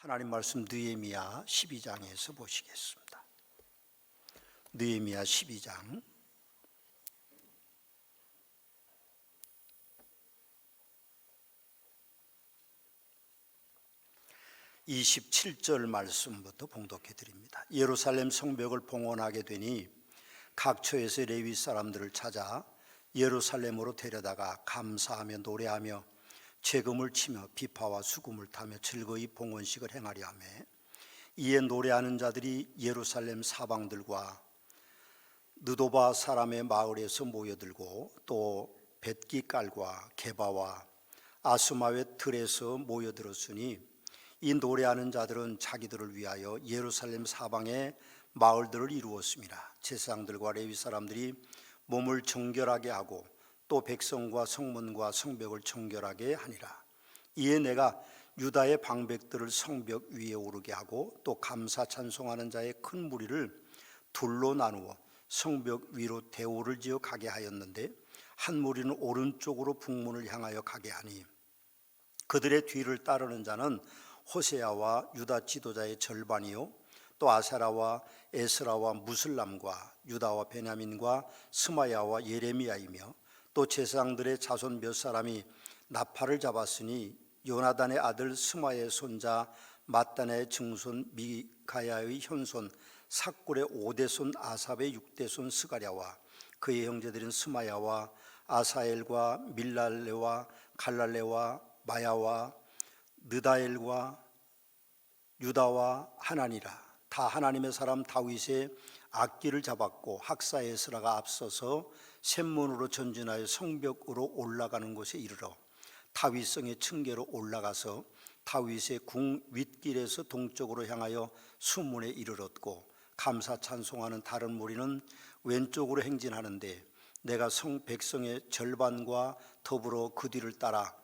하나님 말씀 느헤미야 12장에서 보시겠습니다. 느헤미야 12장 27절 말씀부터 봉독해 드립니다. 예루살렘 성벽을 봉헌하게 되니 각 처에서 레위 사람들을 찾아 예루살렘으로 데려다가 감사하며 노래하며 재금을 치며 비파와 수금을 타며 즐거이 봉헌식을 행하려 하며 이에 노래하는 자들이 예루살렘 사방들과 느도바 사람의 마을에서 모여들고 또 벳기깔과 게바와 아수마의 들에서 모여들었으니 이 노래하는 자들은 자기들을 위하여 예루살렘 사방에 마을들을 이루었습니다. 제사장들과 레위 사람들이 몸을 정결하게 하고 또 백성과 성문과 성벽을 정결하게 하니라. 이에 내가 유다의 방백들을 성벽 위에 오르게 하고 또 감사 찬송하는 자의 큰 무리를 둘로 나누어 성벽 위로 대오를 지어 가게 하였는데 한 무리는 오른쪽으로 북문을 향하여 가게 하니 그들의 뒤를 따르는 자는 호세아와 유다 지도자의 절반이요 또 아사라와 에스라와 무슬람과 유다와 베냐민과 스마야와 예레미야이며 또 제사장들의 자손 몇 사람이 나팔을 잡았으니 요나단의 아들 스마의 손자 마단의 증손 미가야의 현손 삭굴의 오대손 아삽의 육대손 스가랴와 그의 형제들인 스마야와 아사엘과 밀랄레와 갈랄레와 마야와 느다엘과 유다와 하나니라. 다 하나님의 사람 다윗의 악기를 잡았고 학사 에스라가 앞서서 샘문으로 전진하여 성벽으로 올라가는 곳에 이르러 다윗성의 층계로 올라가서 다윗의 궁 윗길에서 동쪽으로 향하여 수문에 이르렀고 감사 찬송하는 다른 무리는 왼쪽으로 행진하는데 내가 성 백성의 절반과 더불어 그 뒤를 따라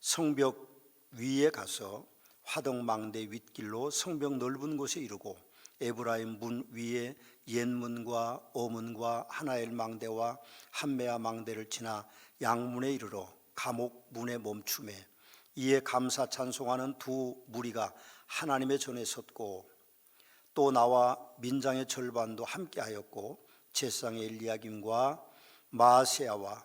성벽 위에 가서 화덕망대 윗길로 성벽 넓은 곳에 이르고 에브라임 문 위에 옛문과 어문과 하나엘 망대와 한메아 망대를 지나 양문에 이르러 감옥 문에 멈추매 이에 감사 찬송하는 두 무리가 하나님의 전에 섰고 또 나와 민장의 절반도 함께하였고 제상의 엘리야김과 마세야와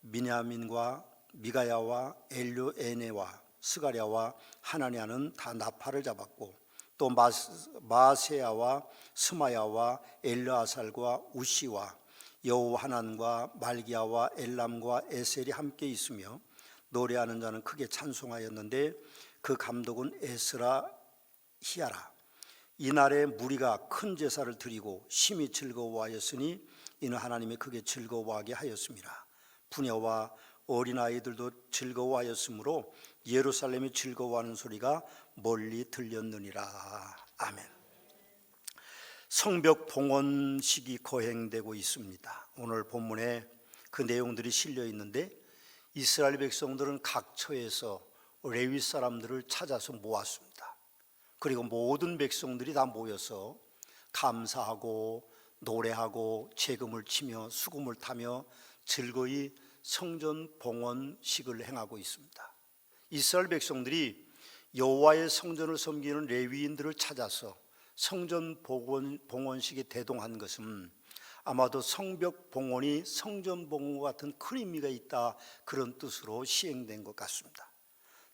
미냐민과 미가야와 엘료에네와 스가랴와 하나냐는 다 나팔을 잡았고 또 마세야와 스마야와 엘르아살과 우시와 여호 하난과 말기야와 엘람과 에셀이 함께 있으며 노래하는 자는 크게 찬송하였는데 그 감독은 에스라 히야라 이날에 무리가 큰 제사를 드리고 심히 즐거워하였으니 이는 하나님이 크게 즐거워하게 하였습니다. 부녀와 어린아이들도 즐거워하였으므로 예루살렘이 즐거워하는 소리가 멀리 들렸느니라. 아멘. 성벽 봉헌식이 거행되고 있습니다. 오늘 본문에 그 내용들이 실려 있는데 이스라엘 백성들은 각 처에서 레위 사람들을 찾아서 모았습니다. 그리고 모든 백성들이 다 모여서 감사하고 노래하고 재금을 치며 수금을 타며 즐거이 성전 봉헌식을 행하고 있습니다. 이스라엘 백성들이 여호와의 성전을 섬기는 레위인들을 찾아서 성전 봉헌, 봉헌식에 대동한 것은 아마도 성벽 봉헌이 성전 봉헌과 같은 큰 의미가 있다 그런 뜻으로 시행된 것 같습니다.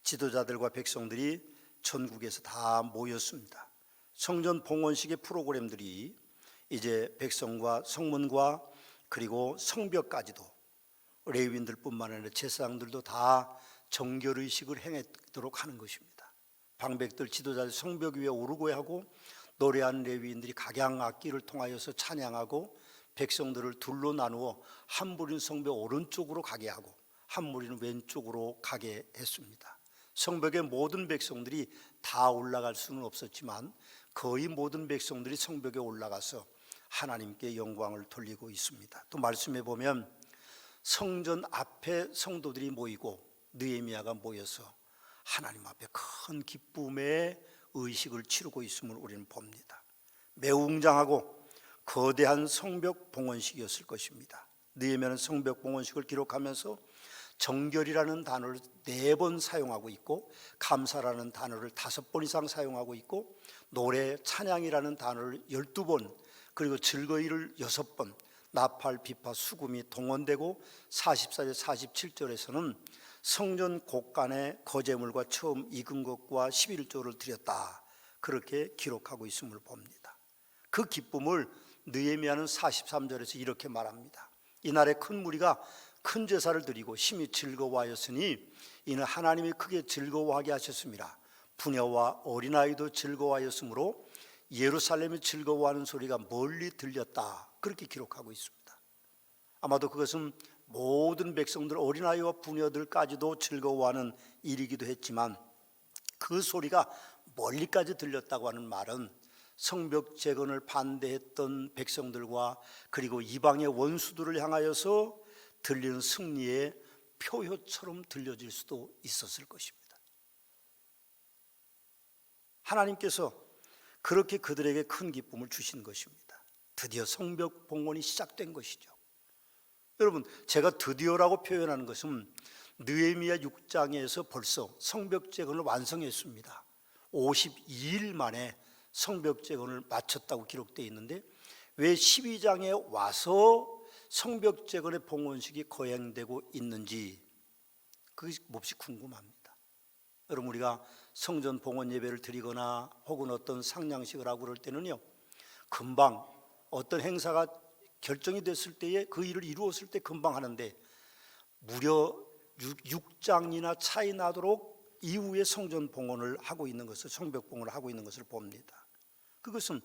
지도자들과 백성들이 전국에서 다 모였습니다. 성전 봉헌식의 프로그램들이 이제 백성과 성문과 그리고 성벽까지도 레위인들뿐만 아니라 제사장들도 다 정결 의식을 행하도록 하는 것입니다. 방백들 지도자들 성벽 위에 오르고 하고 노래하는 레위인들이 각양 악기를 통하여서 찬양하고 백성들을 둘로 나누어 한 무리는 성벽 오른쪽으로 가게 하고 한 무리는 왼쪽으로 가게 했습니다. 성벽의 모든 백성들이 다 올라갈 수는 없었지만 거의 모든 백성들이 성벽에 올라가서 하나님께 영광을 돌리고 있습니다. 또 말씀해 보면 성전 앞에 성도들이 모이고 느헤미야가 모여서 하나님 앞에 큰 기쁨의 의식을 치르고 있음을 우리는 봅니다. 매우 웅장하고 거대한 성벽 봉헌식이었을 것입니다. 느헤미야는 성벽 봉헌식을 기록하면서 정결이라는 단어를 네 번 사용하고 있고 감사라는 단어를 다섯 번 이상 사용하고 있고 노래 찬양이라는 단어를 열두 번 그리고 즐거이를 여섯 번 나팔 비파 수금이 동원되고 44절 47절에서는 성전 곳간에 거제물과 처음 익은 것과 11조를 드렸다 그렇게 기록하고 있음을 봅니다. 그 기쁨을 느헤미야는 43절에서 이렇게 말합니다. 이날에 큰 무리가 큰 제사를 드리고 심히 즐거워하였으니 이는 하나님이 크게 즐거워하게 하셨습니다. 부녀와 어린아이도 즐거워하였으므로 예루살렘이 즐거워하는 소리가 멀리 들렸다. 그렇게 기록하고 있습니다. 아마도 그것은 모든 백성들 어린아이와 부녀들까지도 즐거워하는 일이기도 했지만 그 소리가 멀리까지 들렸다고 하는 말은 성벽 재건을 반대했던 백성들과 그리고 이방의 원수들을 향하여서 들리는 승리의 표효처럼 들려질 수도 있었을 것입니다. 하나님께서 그렇게 그들에게 큰 기쁨을 주신 것입니다. 드디어 성벽 봉헌이 시작된 것이죠. 여러분, 제가 드디어라고 표현하는 것은 느헤미야 6장에서 벌써 성벽 재건을 완성했습니다. 52일 만에 성벽 재건을 마쳤다고 기록되어 있는데 왜 12장에 와서 성벽 재건의 봉헌식이 거행되고 있는지 그것이 몹시 궁금합니다. 여러분 우리가 성전 봉헌 예배를 드리거나 혹은 어떤 상냥식을 하고 그럴 때는요 금방 어떤 행사가 결정이 됐을 때에 그 일을 이루었을 때 금방 하는데 무려 6 장이나 차이 나도록 이후에 성전 봉헌을 하고 있는 것을 성벽 봉헌을 하고 있는 것을 봅니다. 그것은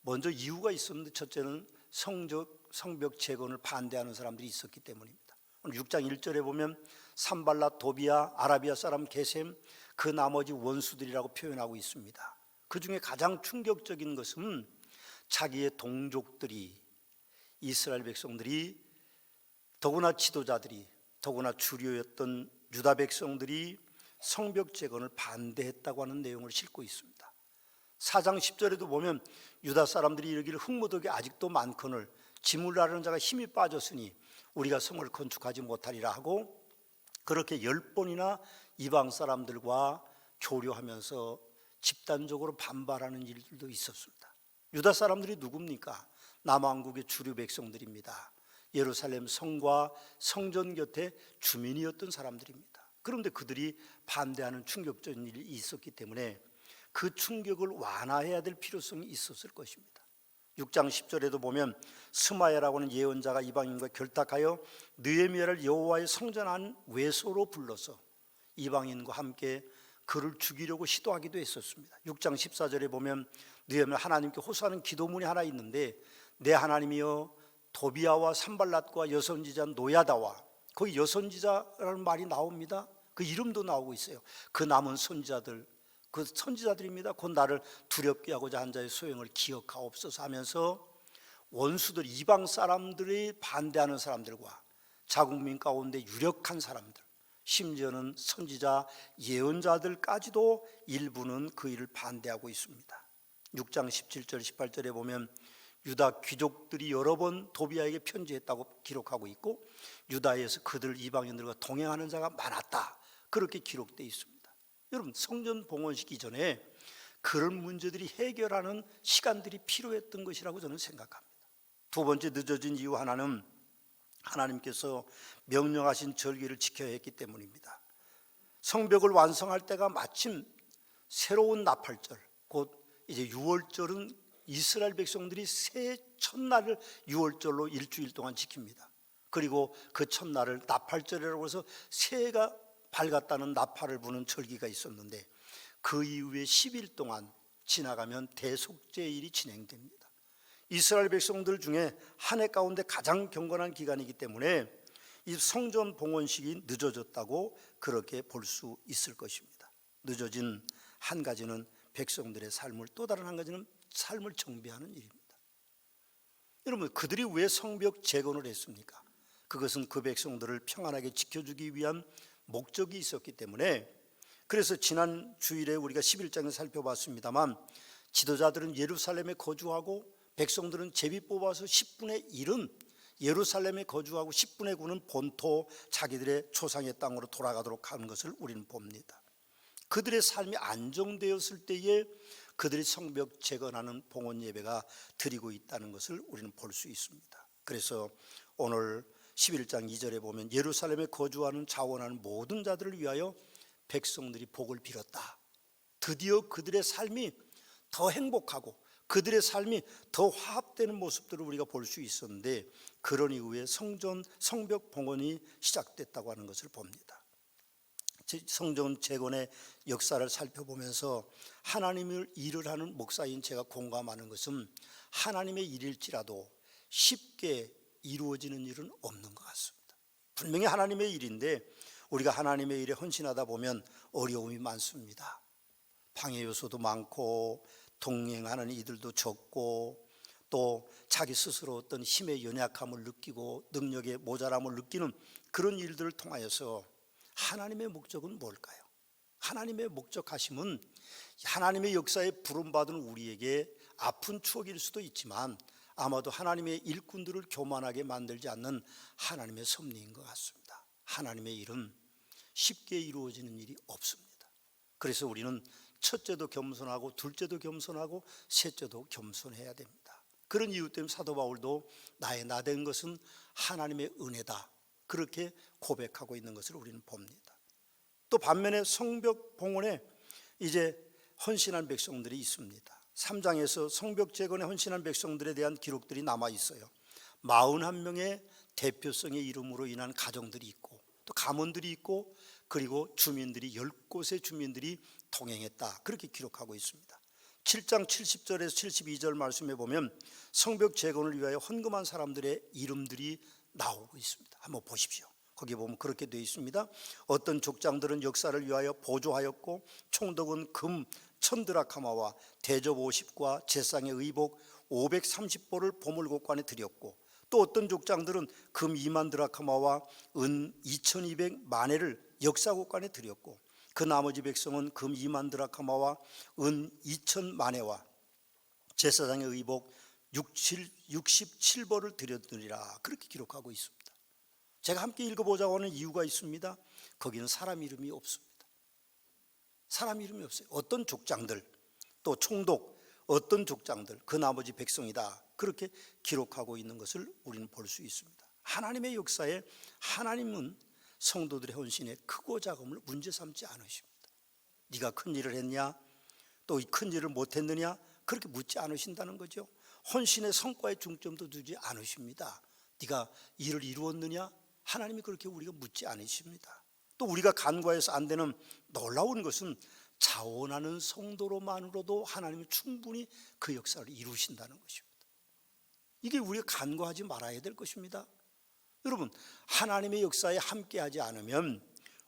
먼저 이유가 있었는데 첫째는 성적 성벽 재건을 반대하는 사람들이 있었기 때문입니다. 오늘 6장 1절에 보면 산발라 도비아 아라비아 사람 게셈 그 나머지 원수들이라고 표현하고 있습니다. 그 중에 가장 충격적인 것은 자기의 동족들이 이스라엘 백성들이 더구나 지도자들이 더구나 주류였던 유다 백성들이 성벽 재건을 반대했다고 하는 내용을 싣고 있습니다. 4장 10절에도 보면 유다 사람들이 이르기를 흙무더기 아직도 많거늘 지물 나르는 자가 힘이 빠졌으니 우리가 성을 건축하지 못하리라 하고 그렇게 열 번이나 이방 사람들과 교류하면서 집단적으로 반발하는 일들도 있었습니다. 유다 사람들이 누굽니까? 남왕국의 주류 백성들입니다. 예루살렘 성과 성전 곁에 주민이었던 사람들입니다. 그런데 그들이 반대하는 충격적인 일이 있었기 때문에 그 충격을 완화해야 될 필요성이 있었을 것입니다. 6장 10절에도 보면 스마야라고 하는 예언자가 이방인과 결탁하여 느헤미야를 여호와의 성전 안 외소로 불러서 이방인과 함께 그를 죽이려고 시도하기도 했었습니다. 6장 14절에 보면 느헤미야 하나님께 호소하는 기도문이 하나 있는데 내 하나님이여 도비아와 산발랏과 여선지자 노야다와 거기 여선지자라는 말이 나옵니다. 그 이름도 나오고 있어요. 그 남은 선지자들 그 선지자들입니다. 곧 나를 두렵게 하고자 한 자의 소용을 기억하옵소서 하면서 원수들 이방 사람들이 반대하는 사람들과 자국민 가운데 유력한 사람들 심지어는 선지자 예언자들까지도 일부는 그 일을 반대하고 있습니다. 6장 17절 18절에 보면 유다 귀족들이 여러 번 도비아에게 편지했다고 기록하고 있고 유다에서 그들 이방인들과 동행하는 자가 많았다. 그렇게 기록되어 있습니다. 여러분 성전 봉헌식 이전에 그런 문제들이 해결하는 시간들이 필요했던 것이라고 저는 생각합니다. 두 번째 늦어진 이유 하나는 하나님께서 명령하신 절기를 지켜야 했기 때문입니다. 성벽을 완성할 때가 마침 새로운 나팔절, 곧 이제 6월절은 이스라엘 백성들이 새 첫날을 6월절로 일주일 동안 지킵니다. 그리고 그 첫날을 나팔절이라고 해서 새해가 밝았다는 나팔을 부는 절기가 있었는데 그 이후에 10일 동안 지나가면 대속제일이 진행됩니다. 이스라엘 백성들 중에 한 해 가운데 가장 경건한 기간이기 때문에 이 성전 봉헌식이 늦어졌다고 그렇게 볼 수 있을 것입니다. 늦어진 한 가지는 백성들의 삶을 또 다른 한 가지는 삶을 정비하는 일입니다. 여러분 그들이 왜 성벽 재건을 했습니까? 그것은 그 백성들을 평안하게 지켜주기 위한 목적이 있었기 때문에 그래서 지난 주일에 우리가 11장을 살펴봤습니다만 지도자들은 예루살렘에 거주하고 백성들은 제비 뽑아서 10분의 1은 예루살렘에 거주하고 10분의 9는 본토 자기들의 조상의 땅으로 돌아가도록 하는 것을 우리는 봅니다. 그들의 삶이 안정되었을 때에 그들이 성벽 재건하는 봉헌 예배가 드리고 있다는 것을 우리는 볼 수 있습니다. 그래서 오늘 11장 2절에 보면 예루살렘에 거주하는 자원하는 모든 자들을 위하여 백성들이 복을 빌었다. 드디어 그들의 삶이 더 행복하고 그들의 삶이 더 화합되는 모습들을 우리가 볼 수 있었는데 그런 이후에 성전 성벽 봉헌이 시작됐다고 하는 것을 봅니다. 성전 재건의 역사를 살펴보면서 하나님을 일을 하는 목사인 제가 공감하는 것은 하나님의 일일지라도 쉽게 이루어지는 일은 없는 것 같습니다. 분명히 하나님의 일인데 우리가 하나님의 일에 헌신하다 보면 어려움이 많습니다. 방해 요소도 많고 동행하는 이들도 적고 또 자기 스스로 어떤 힘의 연약함을 느끼고 능력의 모자람을 느끼는 그런 일들을 통하여서 하나님의 목적은 뭘까요? 하나님의 목적하심은 하나님의 역사에 부름받은 우리에게 아픈 추억일 수도 있지만 아마도 하나님의 일꾼들을 교만하게 만들지 않는 하나님의 섭리인 것 같습니다. 하나님의 일은 쉽게 이루어지는 일이 없습니다. 그래서 우리는 첫째도 겸손하고 둘째도 겸손하고 셋째도 겸손해야 됩니다. 그런 이유 때문에 사도 바울도 나의 나 된 것은 하나님의 은혜다. 그렇게 고백하고 있는 것을 우리는 봅니다. 또 반면에 성벽 봉헌에 이제 헌신한 백성들이 있습니다. 3장에서 성벽 재건에 헌신한 백성들에 대한 기록들이 남아 있어요. 41명의 대표성의 이름으로 인한 가정들이 있고 또 가문들이 있고 그리고 주민들이 10곳의 주민들이 통행했다. 그렇게 기록하고 있습니다. 7장 70절에서 72절 말씀에 보면 성벽 재건을 위하여 헌금한 사람들의 이름들이 나오고 있습니다. 한번 보십시오. 거기 보면 그렇게 되어 있습니다. 어떤 족장들은 역사를 위하여 보조하였고 총독은 금 천드라카마와 대접 50과 제상의 의복 530보를 보물곡관에 드렸고 또 어떤 족장들은 금 2만 드라카마와 은 2200 만회를 역사곡관에 드렸고 그 나머지 백성은 금 2만 드라카마와 은 2천 만회와 제사장의 의복 67벌을 드렸느니라 그렇게 기록하고 있습니다. 제가 함께 읽어보자고 하는 이유가 있습니다. 거기는 사람 이름이 없습니다. 사람 이름이 없어요. 어떤 족장들 또 총독 어떤 족장들 그 나머지 백성이다 그렇게 기록하고 있는 것을 우리는 볼 수 있습니다. 하나님의 역사에 하나님은 성도들의 헌신에 크고 작음을 문제 삼지 않으십니다. 네가 큰 일을 했냐? 또이큰 일을 못 했느냐? 그렇게 묻지 않으신다는 거죠. 헌신의 성과에 중점도 두지 않으십니다. 네가 일을 이루었느냐? 하나님이 그렇게 우리가 묻지 않으십니다. 또 우리가 간과해서 안 되는 놀라운 것은 자원하는 성도로만으로도 하나님이 충분히 그 역사를 이루신다는 것입니다. 이게 우리가 간과하지 말아야 될 것입니다. 여러분, 하나님의 역사에 함께하지 않으면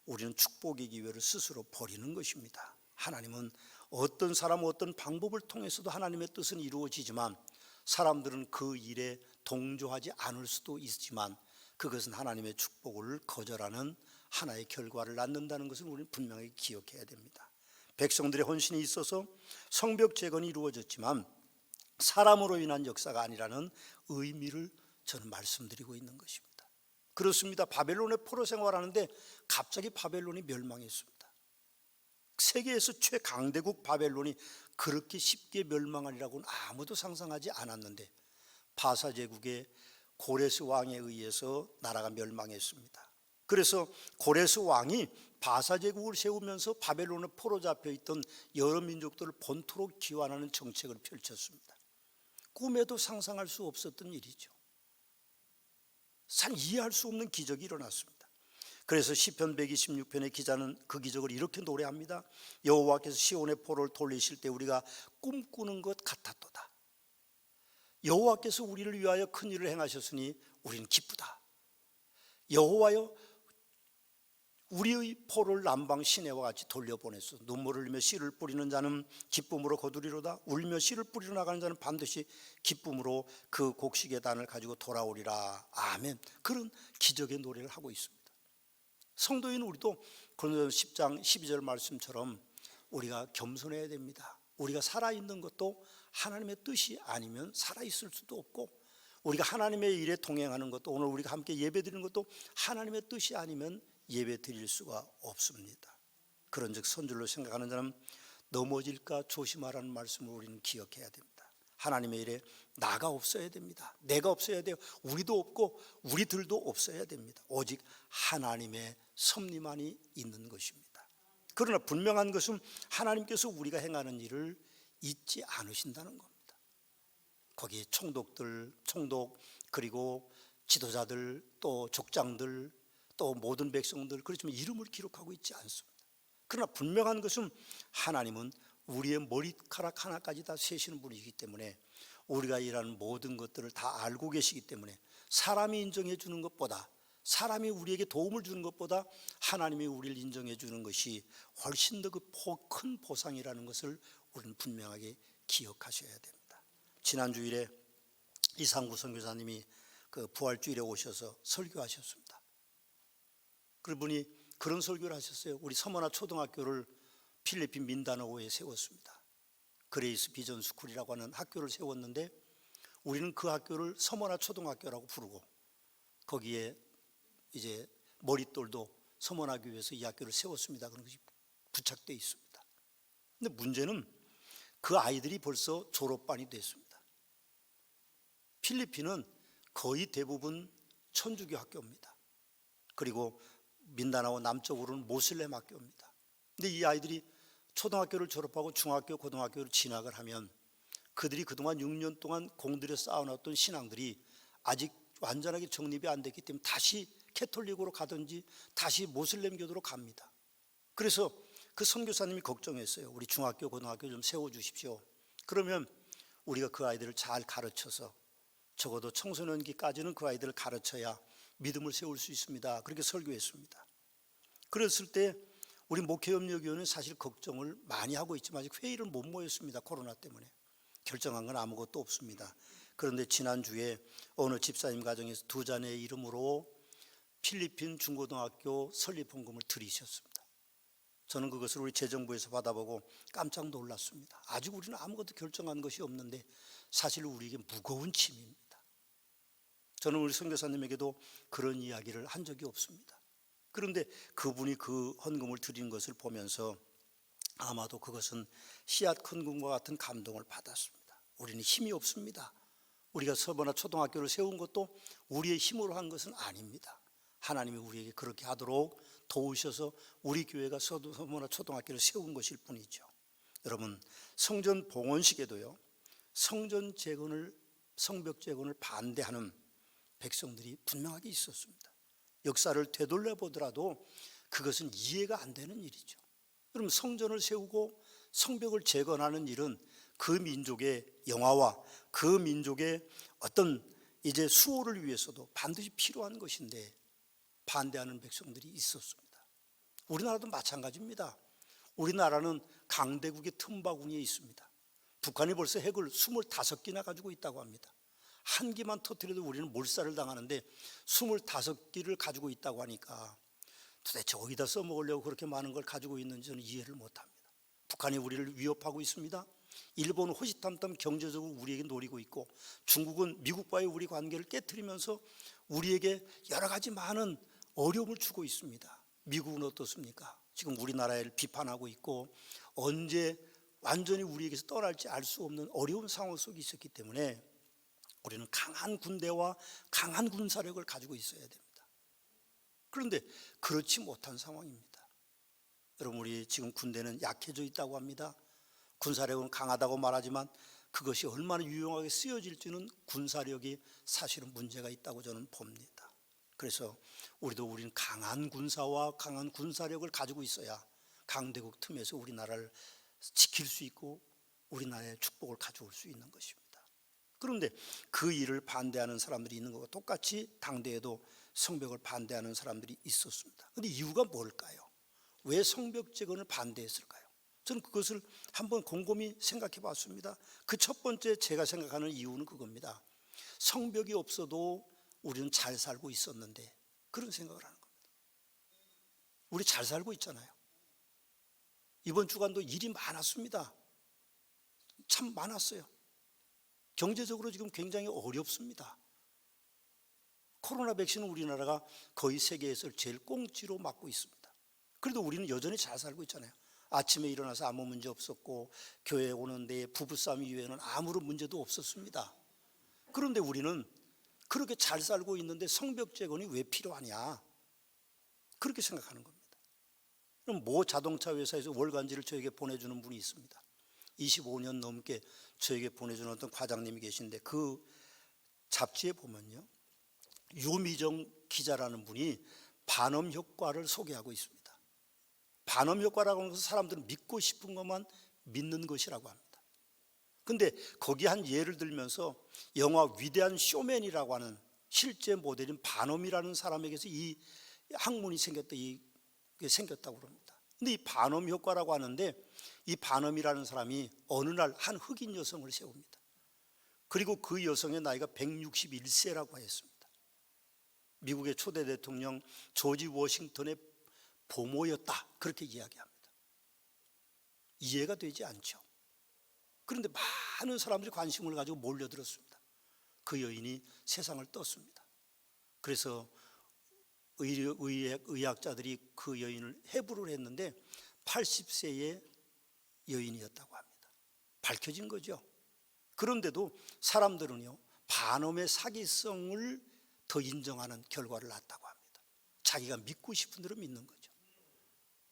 우리는 축복의 기회를 스스로 버리는 것입니다. 하나님은 어떤 사람 어떤 방법을 통해서도 하나님의 뜻은 이루어지지만 사람들은 그 일에 동조하지 않을 수도 있지만 그것은 하나님의 축복을 거절하는 하나의 결과를 낳는다는 것을 우리는 분명히 기억해야 됩니다. 백성들의 헌신이 있어서 성벽 재건이 이루어졌지만 사람으로 인한 역사가 아니라는 의미를 저는 말씀드리고 있는 것입니다. 그렇습니다. 바벨론의 포로 생활하는데 갑자기 바벨론이 멸망했습니다. 세계에서 최강대국 바벨론이 그렇게 쉽게 멸망하리라고는 아무도 상상하지 않았는데 바사 제국의 고레스 왕에 의해서 나라가 멸망했습니다. 그래서 고레스 왕이 바사 제국을 세우면서 바벨론에 포로 잡혀 있던 여러 민족들을 본토로 기환하는 정책을 펼쳤습니다. 꿈에도 상상할 수 없었던 일이죠. 잘 이해할 수 없는 기적이 일어났습니다. 그래서 시편 126편의 기자는 그 기적을 이렇게 노래합니다. 여호와께서 시온의 포로를 돌리실 때 우리가 꿈꾸는 것 같았도다. 여호와께서 우리를 위하여 큰 일을 행하셨으니 우리는 기쁘다. 여호와여 우리의 포를 남방 시내와 같이 돌려보냈어. 눈물을 흘리며 씨를 뿌리는 자는 기쁨으로 거두리로다. 울며 씨를 뿌리러 나가는 자는 반드시 기쁨으로 그 곡식의 단을 가지고 돌아오리라. 아멘. 그런 기적의 노래를 하고 있습니다. 성도인 우리도 그런 10장 12절 말씀처럼 우리가 겸손해야 됩니다. 우리가 살아있는 것도 하나님의 뜻이 아니면 살아있을 수도 없고 우리가 하나님의 일에 동행하는 것도 오늘 우리가 함께 예배 드리는 것도 하나님의 뜻이 아니면 예배 드릴 수가 없습니다. 그런즉 선줄로 생각하는 사람 넘어질까 조심하라는 말씀을 우리는 기억해야 됩니다. 하나님의 일에 나가 없어야 됩니다. 내가 없어야 돼요. 우리도 없고 우리들도 없어야 됩니다. 오직 하나님의 섭리만이 있는 것입니다. 그러나 분명한 것은 하나님께서 우리가 행하는 일을 잊지 않으신다는 겁니다. 거기에 총독들, 총독 그리고 지도자들 또 족장들 또 모든 백성들 그렇지만 이름을 기록하고 있지 않습니다. 그러나 분명한 것은 하나님은 우리의 머리카락 하나까지 다 세시는 분이기 때문에 우리가 일하는 모든 것들을 다 알고 계시기 때문에 사람이 인정해 주는 것보다 사람이 우리에게 도움을 주는 것보다 하나님이 우리를 인정해 주는 것이 훨씬 더그큰 보상이라는 것을 우리는 분명하게 기억하셔야 됩니다. 지난 주일에 이상구 선교사님이 그 부활 주일에 오셔서 설교하셨습니다. 그분이 그런 설교를 하셨어요. 우리 서머나 초등학교를 필리핀 민다나오에 세웠습니다. 그레이스 비전 스쿨이라고 하는 학교를 세웠는데 우리는 그 학교를 서머나 초등학교라고 부르고 거기에 이제 머릿돌도 서머나 교회에서 이 학교를 세웠습니다. 그런 것이 부착되어 있습니다. 근데 문제는 그 아이들이 벌써 졸업반이 됐습니다. 필리핀은 거의 대부분 천주교 학교입니다. 그리고 민다나오 남쪽으로는 모슬렘 학교입니다. 근데 이 아이들이 초등학교를 졸업하고 중학교, 고등학교를 진학을 하면 그들이 그동안 6년 동안 공들여 쌓아놨던 신앙들이 아직 완전하게 정립이 안 됐기 때문에 다시 캐톨릭으로 가든지 다시 모슬렘교도로 갑니다. 그래서 그 선교사님이 걱정했어요. 우리 중학교, 고등학교 좀 세워주십시오. 그러면 우리가 그 아이들을 잘 가르쳐서 적어도 청소년기까지는 그 아이들을 가르쳐야 믿음을 세울 수 있습니다. 그렇게 설교했습니다. 그랬을 때 우리 목회협력위원회는 사실 걱정을 많이 하고 있지만 아직 회의를 못 모였습니다. 코로나 때문에. 결정한 건 아무것도 없습니다. 그런데 지난주에 어느 집사님 가정에서 두 자녀의 이름으로 필리핀 중고등학교 설립 헌금을 들이셨습니다. 저는 그것을 우리 재정부에서 받아보고 깜짝 놀랐습니다. 아직 우리는 아무것도 결정한 것이 없는데 사실 우리에게 무거운 짐입니다. 저는 우리 선교사님에게도 그런 이야기를 한 적이 없습니다. 그런데 그분이 그 헌금을 드린 것을 보면서 아마도 그것은 씨앗 헌금과 같은 감동을 받았습니다. 우리는 힘이 없습니다. 우리가 서버나 초등학교를 세운 것도 우리의 힘으로 한 것은 아닙니다. 하나님이 우리에게 그렇게 하도록 도우셔서 우리 교회가 서버나 초등학교를 세운 것일 뿐이죠. 여러분 성전 봉헌식에도요 성전 재건을 성벽 재건을 반대하는 백성들이 분명하게 있었습니다. 역사를 되돌려 보더라도 그것은 이해가 안 되는 일이죠. 그럼 성전을 세우고 성벽을 재건하는 일은 그 민족의 영화와 그 민족의 어떤 이제 수호를 위해서도 반드시 필요한 것인데 반대하는 백성들이 있었습니다. 우리나라도 마찬가지입니다. 우리나라는 강대국의 틈바구니에 있습니다. 북한이 벌써 핵을 25기나 가지고 있다고 합니다. 한 기만 터뜨려도 우리는 몰살을 당하는데 25기를 가지고 있다고 하니까 도대체 어디다 써먹으려고 그렇게 많은 걸 가지고 있는지 저는 이해를 못합니다. 북한이 우리를 위협하고 있습니다. 일본은 호시탐탐 경제적으로 우리에게 노리고 있고 중국은 미국과의 우리 관계를 깨뜨리면서 우리에게 여러 가지 많은 어려움을 주고 있습니다. 미국은 어떻습니까? 지금 우리나라를 비판하고 있고 언제 완전히 우리에게서 떠날지 알 수 없는 어려운 상황 속에 있었기 때문에 우리는 강한 군대와 강한 군사력을 가지고 있어야 됩니다. 그런데 그렇지 못한 상황입니다. 여러분 우리 지금 군대는 약해져 있다고 합니다. 군사력은 강하다고 말하지만 그것이 얼마나 유용하게 쓰여질지는 군사력이 사실은 문제가 있다고 저는 봅니다. 그래서 우리도 우리는 강한 군사와 강한 군사력을 가지고 있어야 강대국 틈에서 우리나라를 지킬 수 있고 우리나라의 축복을 가져올 수 있는 것입니다. 그런데 그 일을 반대하는 사람들이 있는 것과 똑같이 당대에도 성벽을 반대하는 사람들이 있었습니다. 그런데 이유가 뭘까요? 왜 성벽 재건을 반대했을까요? 저는 그것을 한번 곰곰이 생각해 봤습니다. 그 첫 번째 제가 생각하는 이유는 그겁니다. 성벽이 없어도 우리는 잘 살고 있었는데 그런 생각을 하는 겁니다. 우리 잘 살고 있잖아요. 이번 주간도 일이 많았습니다. 참 많았어요. 경제적으로 지금 굉장히 어렵습니다. 코로나 백신은 우리나라가 거의 세계에서 제일 꽁지로 맞고 있습니다. 그래도 우리는 여전히 잘 살고 있잖아요. 아침에 일어나서 아무 문제 없었고 교회 오는데 부부싸움 이외에는 아무런 문제도 없었습니다. 그런데 우리는 그렇게 잘 살고 있는데 성벽 재건이 왜 필요하냐? 그렇게 생각하는 겁니다. 그럼 모 자동차 회사에서 월간지를 저에게 보내주는 분이 있습니다. 25년 넘게 저에게 보내주는 어떤 과장님이 계신데 그 잡지에 보면요. 유미정 기자라는 분이 반음 효과를 소개하고 있습니다. 반음 효과라고 하는 것은 사람들은 믿고 싶은 것만 믿는 것이라고 합니다. 근데 거기 한 예를 들면서 영화 위대한 쇼맨이라고 하는 실제 모델인 반음이라는 사람에게서 이 학문이 생겼다 이게 생겼다고 그럽니다. 근데 이 반음 효과라고 하는데 이 반음이라는 사람이 어느 날 한 흑인 여성을 세웁니다. 그리고 그 여성의 나이가 161세라고 했습니다. 미국의 초대 대통령 조지 워싱턴의 보모였다. 그렇게 이야기합니다. 이해가 되지 않죠. 그런데 많은 사람들이 관심을 가지고 몰려들었습니다. 그 여인이 세상을 떴습니다. 그래서 의료, 의학, 의학자들이 그 여인을 해부를 했는데 80세의 여인이었다고 합니다. 밝혀진 거죠. 그런데도 사람들은요, 반음의 사기성을 더 인정하는 결과를 낳았다고 합니다. 자기가 믿고 싶은 대로 믿는 거죠.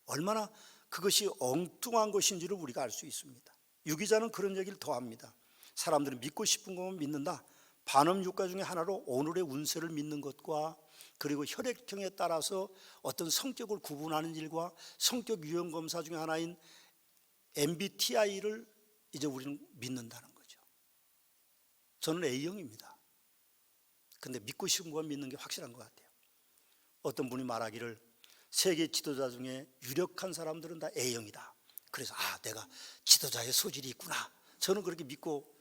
얼마나 그것이 엉뚱한 것인지를 우리가 알 수 있습니다. 유기자는 그런 얘기를 더 합니다. 사람들은 믿고 싶은 것만 믿는다. 반음 유가 중에 하나로 오늘의 운세를 믿는 것과 그리고 혈액형에 따라서 어떤 성격을 구분하는 일과 성격 유형 검사 중에 하나인 MBTI를 이제 우리는 믿는다는 거죠. 저는 A형입니다. 근데 믿고 싶은 것만 믿는 게 확실한 것 같아요. 어떤 분이 말하기를 세계 지도자 중에 유력한 사람들은 다 A형이다. 그래서 아, 내가 지도자의 소질이 있구나. 저는 그렇게 믿고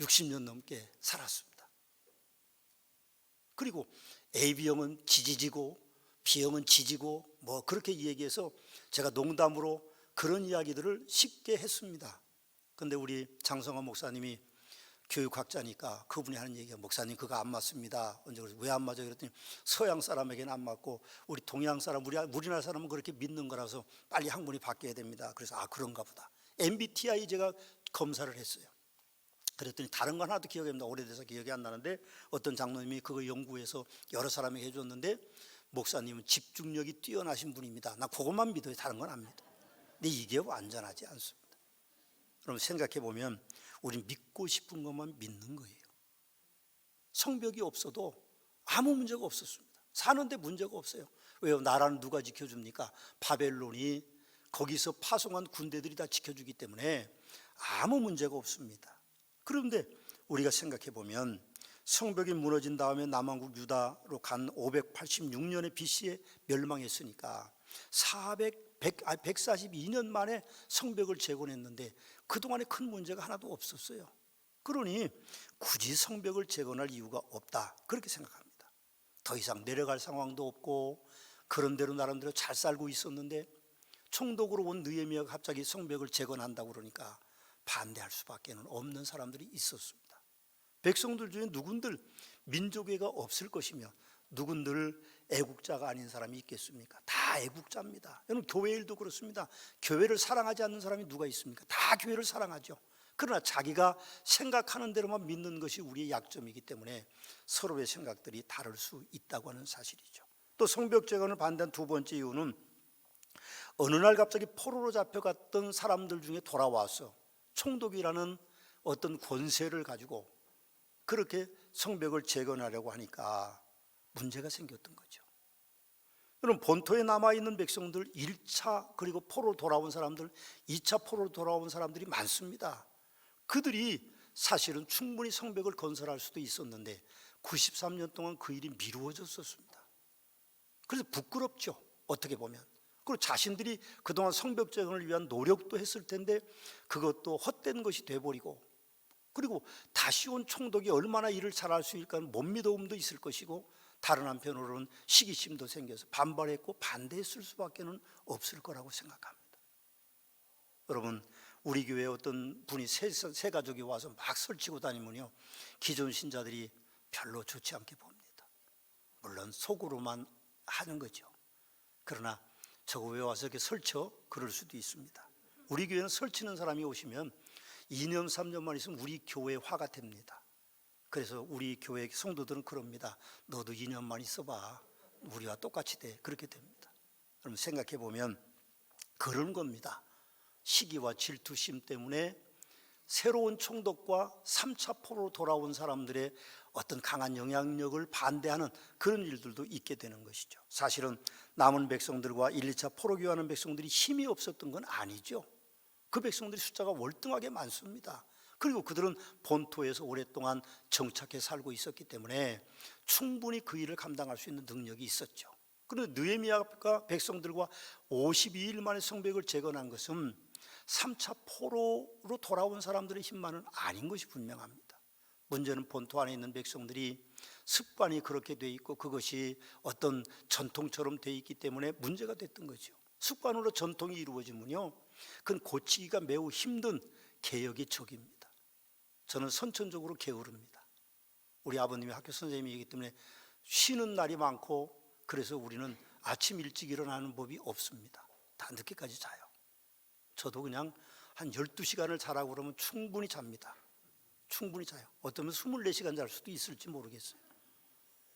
60년 넘게 살았습니다. 그리고 AB형은 지지지고 B형은 지지고 뭐 그렇게 얘기해서 제가 농담으로 그런 이야기들을 쉽게 했습니다. 근데 우리 장성호 목사님이 교육학자니까 그분이 하는 얘기가 목사님 그거 안 맞습니다. 언제 그래서 왜 안 맞아? 그랬더니 서양 사람에게는 안 맞고 우리 동양 사람 우리 우리나라 사람은 그렇게 믿는 거라서 빨리 학문이 바뀌어야 됩니다. 그래서 아 그런가 보다. MBTI 제가 검사를 했어요. 그랬더니 다른 건 하나도 기억이 안 나. 오래돼서 기억이 안 나는데 어떤 장로님이 그거 연구해서 여러 사람에게 해줬는데 목사님은 집중력이 뛰어나신 분입니다. 나 그것만 믿어요. 다른 건 안 믿어. 근데 이게 완전하지 않습니다. 그럼 생각해 보면 우리 믿고 싶은 것만 믿는 거예요. 성벽이 없어도 아무 문제가 없었습니다. 사는데 문제가 없어요. 왜요? 나라는 누가 지켜줍니까? 바벨론이 거기서 파송한 군대들이 다 지켜주기 때문에 아무 문제가 없습니다. 그런데 우리가 생각해 보면 성벽이 무너진 다음에 남한국 유다로 간 586년에 BC에 멸망했으니까 400, 100, 142년 만에 성벽을 재건했는데 그동안에 큰 문제가 하나도 없었어요. 그러니 굳이 성벽을 재건할 이유가 없다. 그렇게 생각합니다. 더 이상 내려갈 상황도 없고 그런 대로 나름대로 잘 살고 있었는데 총독으로 온 느헤미야가 갑자기 성벽을 재건한다고 그러니까 반대할 수밖에 없는 사람들이 있었습니다. 백성들 중에 누군들 민족애가 없을 것이며 누군들 애국자가 아닌 사람이 있겠습니까? 다 애국자입니다. 여러분 교회 일도 그렇습니다. 교회를 사랑하지 않는 사람이 누가 있습니까? 다 교회를 사랑하죠. 그러나 자기가 생각하는 대로만 믿는 것이 우리의 약점이기 때문에 서로의 생각들이 다를 수 있다고 하는 사실이죠. 또 성벽 재건을 반대한 두 번째 이유는 어느 날 갑자기 포로로 잡혀갔던 사람들 중에 돌아와서 총독이라는 어떤 권세를 가지고 그렇게 성벽을 재건하려고 하니까 문제가 생겼던 거죠. 여러분 본토에 남아 있는 백성들 1차 그리고 포로 돌아온 사람들 2차 포로 돌아온 사람들이 많습니다. 그들이 사실은 충분히 성벽을 건설할 수도 있었는데 93년 동안 그 일이 미루어졌었습니다. 그래서 부끄럽죠. 어떻게 보면. 그리고 자신들이 그동안 성벽 재건을 위한 노력도 했을 텐데 그것도 헛된 것이 돼버리고 그리고 다시 온 총독이 얼마나 일을 잘할 수 있을까 못 믿어움도 있을 것이고 다른 한편으로는 시기심도 생겨서 반발했고 반대했을 수밖에 없을 거라고 생각합니다. 여러분 우리 교회에 어떤 분이 새, 새 가족이 와서 막 설치고 다니면요 기존 신자들이 별로 좋지 않게 봅니다. 물론 속으로만 하는 거죠. 그러나 저거 왜 와서 이렇게 설쳐? 그럴 수도 있습니다. 우리 교회는 설치는 사람이 오시면 2년, 3년만 있으면 우리 교회 화가 됩니다. 그래서 우리 교회 성도들은 그럽니다. 너도 2년만 있어봐. 우리와 똑같이 돼. 그렇게 됩니다. 그럼 생각해 보면 그런 겁니다. 시기와 질투심 때문에 새로운 총독과 3차 포로 돌아온 사람들의 어떤 강한 영향력을 반대하는 그런 일들도 있게 되는 것이죠. 사실은 남은 백성들과 1, 2차 포로 교환하는 백성들이 힘이 없었던 건 아니죠. 그 백성들이 숫자가 월등하게 많습니다. 그리고 그들은 본토에서 오랫동안 정착해 살고 있었기 때문에 충분히 그 일을 감당할 수 있는 능력이 있었죠. 그런데 느헤미야가 백성들과 52일 만에 성벽을 재건한 것은 3차 포로로 돌아온 사람들의 힘만은 아닌 것이 분명합니다. 문제는 본토 안에 있는 백성들이 습관이 그렇게 돼 있고 그것이 어떤 전통처럼 돼 있기 때문에 문제가 됐던 거죠. 습관으로 전통이 이루어지면요. 그건 고치기가 매우 힘든 개혁의 적입니다. 저는 선천적으로 게으릅니다. 우리 아버님이 학교 선생님이기 때문에 쉬는 날이 많고 그래서 우리는 아침 일찍 일어나는 법이 없습니다. 다 늦게까지 자요. 저도 그냥 한 12시간을 자라고 그러면 충분히 잡니다. 충분히 자요. 어쩌면 24시간 잘 수도 있을지 모르겠어요.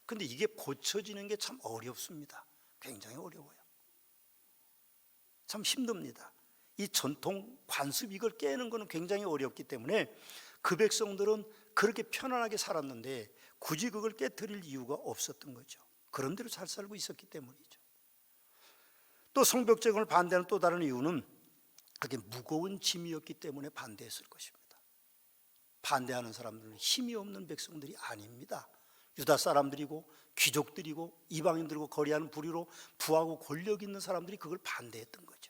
근데 이게 고쳐지는 게 참 어렵습니다. 굉장히 어려워요. 참 힘듭니다. 이 전통 관습 이걸 깨는 것은 굉장히 어렵기 때문에 그 백성들은 그렇게 편안하게 살았는데 굳이 그걸 깨뜨릴 이유가 없었던 거죠. 그런 대로 잘 살고 있었기 때문이죠. 또 성벽 재건을 반대하는 또 다른 이유는 그게 무거운 짐이었기 때문에 반대했을 것입니다. 반대하는 사람들은 힘이 없는 백성들이 아닙니다. 유다 사람들이고 귀족들이고 이방인들과 거래하는 부류로 부하고 권력 있는 사람들이 그걸 반대했던 거죠.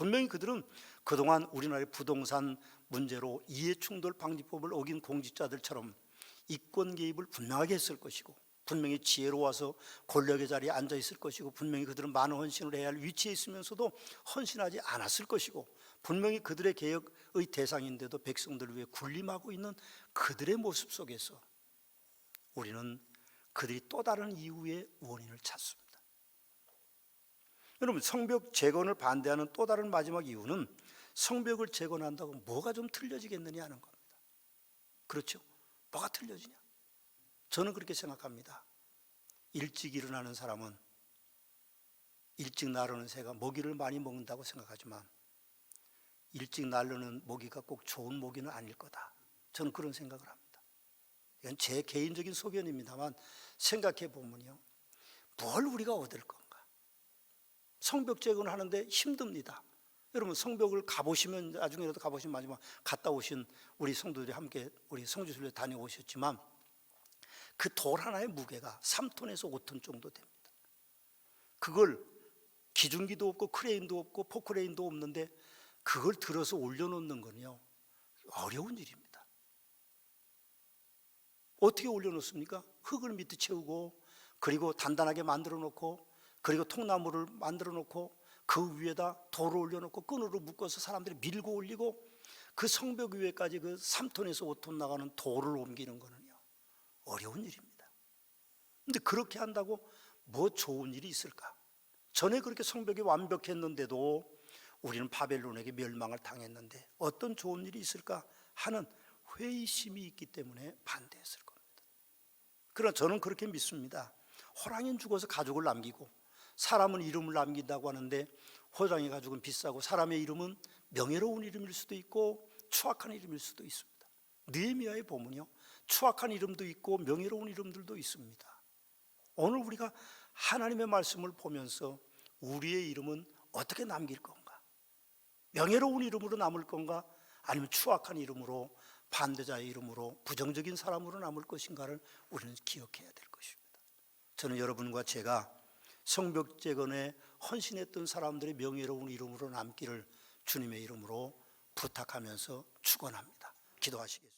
분명히 그들은 그동안 우리나라의 부동산 문제로 이해충돌 방지법을 어긴 공직자들처럼 이권 개입을 분명하게 했을 것이고 분명히 지혜로워서 권력의 자리에 앉아 있을 것이고 분명히 그들은 많은 헌신을 해야 할 위치에 있으면서도 헌신하지 않았을 것이고 분명히 그들의 개혁의 대상인데도 백성들을 위해 군림하고 있는 그들의 모습 속에서 우리는 그들이 또 다른 이유의 원인을 찾습니다. 여러분 성벽 재건을 반대하는 또 다른 마지막 이유는 성벽을 재건한다고 뭐가 좀 틀려지겠느냐 하는 겁니다. 그렇죠? 뭐가 틀려지냐? 저는 그렇게 생각합니다. 일찍 일어나는 사람은 일찍 나르는 새가 먹이를 많이 먹는다고 생각하지만 일찍 나르는 모기가 꼭 좋은 모기는 아닐 거다. 저는 그런 생각을 합니다. 이건 제 개인적인 소견입니다만 생각해 보면요. 뭘 우리가 얻을 건가? 성벽 재건을 하는데 힘듭니다. 여러분 성벽을 가보시면 나중에라도 가보시면 마지막 갔다 오신 우리 성도들이 함께 우리 성주순례 다녀오셨지만 그 돌 하나의 무게가 3톤에서 5톤 정도 됩니다. 그걸 기중기도 없고 크레인도 없고 포크레인도 없는데 그걸 들어서 올려놓는 건요 어려운 일입니다. 어떻게 올려놓습니까? 흙을 밑에 채우고 그리고 단단하게 만들어 놓고 그리고 통나무를 만들어 놓고 그 위에다 돌을 올려놓고 끈으로 묶어서 사람들이 밀고 올리고 그 성벽 위에까지 그 3톤에서 5톤 나가는 돌을 옮기는 거는요 어려운 일입니다. 근데 그렇게 한다고 뭐 좋은 일이 있을까? 전에 그렇게 성벽이 완벽했는데도 우리는 바벨론에게 멸망을 당했는데 어떤 좋은 일이 있을까 하는 회의심이 있기 때문에 반대했을 겁니다. 그러나 저는 그렇게 믿습니다. 호랑이는 죽어서 가족을 남기고 사람은 이름을 남긴다고 하는데 호랑이 가족은 비싸고 사람의 이름은 명예로운 이름일 수도 있고 추악한 이름일 수도 있습니다. 느헤미야에 보면요. 추악한 이름도 있고 명예로운 이름들도 있습니다. 오늘 우리가 하나님의 말씀을 보면서 우리의 이름은 어떻게 남길 건가? 명예로운 이름으로 남을 건가? 아니면 추악한 이름으로 반대자의 이름으로 부정적인 사람으로 남을 것인가를 우리는 기억해야 될 것입니다. 저는 여러분과 제가 성벽 재건에 헌신했던 사람들의 명예로운 이름으로 남기를 주님의 이름으로 부탁하면서 축원합니다. 기도하시겠습니다.